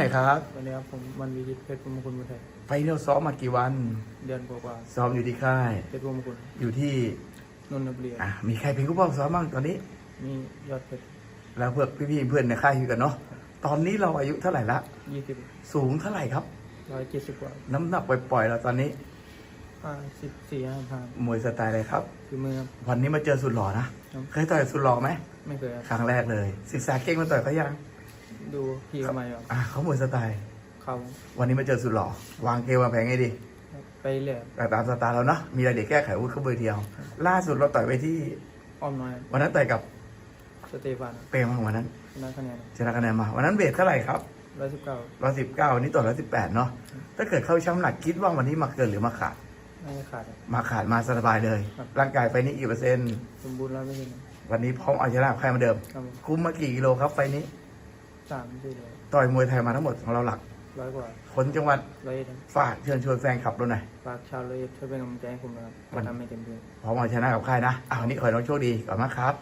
ไหนครับวันนี้ครับผมมันวิจิตรเพชรพรหมคุณบุญไทยไฟเนลซ้อมมากี่วัน เดือนกว่าซ้อมอยู่ที่ค่ายๆเพชรพรหมคุณอยู่ที่นนทบุรีอะมีใครเป็นผู้ป้องซ้อมบ้างตอนนี้มียอดเพชรแล้วเพื่อนพี่ๆเพื่อนในค่ายอยู่กันเนาะตอนนี้เราอายุเท่าไหร่ละ ยี่สิบสูงเท่าไหร่ครับ ร้อยเจ็ดสิบกว่าน้ำหนักปล่อยๆเราตอนนี้ห้าสิบสี่ห้าพันมวยสไตล์อะไรครับ คือมือครับ วันนี้มาเจอสุดหล่อนะครับ เคยต่อยสุดหล่อไหมไม่เคยครับครั้งแรกเลย ศึกษาเก่งมาต่อยเขายัง ดูพี่เขามาครับอะเขามวยสไตล์ เขาวันนี้มาเจอสุดหล่อ วางเกมวางแผนไงดีไปเรื่อยแต่ตามสไตล์เราเนาะมีอะไรเดี๋ยวแก้ไขวุ้ยเขาเบอร์เดียว ล่าสุดเราต่อยไปที่ อ้อมน้อยวันนั้นต่อยกับสเตฟานเปรมของวันนั้นชนะคะแนนชนะคะแนนมา วันนั้นเบสเท่าไหร่ครับร้อยสิบเก้าร้อยสิบเก้าวันนี้ต่อร้อยสิบแปดเนาะถ้าเกิดเข้าช่ำหนักคิดว่าวันนี้มาเกินหรือมาขาดไม่ได้ขาดครับมาขาดมาสบายเลยครับร่างกายไฟนี้กี่เปอร์เซ็นต์สมบูรณ์ร้อยเปอร์เซ็นต์วันนี้พร้อมเอาชนะใครมาเดิมครับผมคุ้มมากี่กิโลครับไฟนี้ สามสี่เลยต่อยมวยไทยมาทั้งหมดของเราหลักร้อยกว่าคนจังหวัดร้อยเอ็ดครับฝากเชิญชวนแฟนคลับเราหน่อยฝากชาวร้อยเอ็ดช่วยเป็นกำลังใจให้ผมนะครับจะทำให้เต็มที่พร้อมเอาชนะกับใครนะอ้าววันนี้ขอให้น้องโชคดีก่อนมากครับ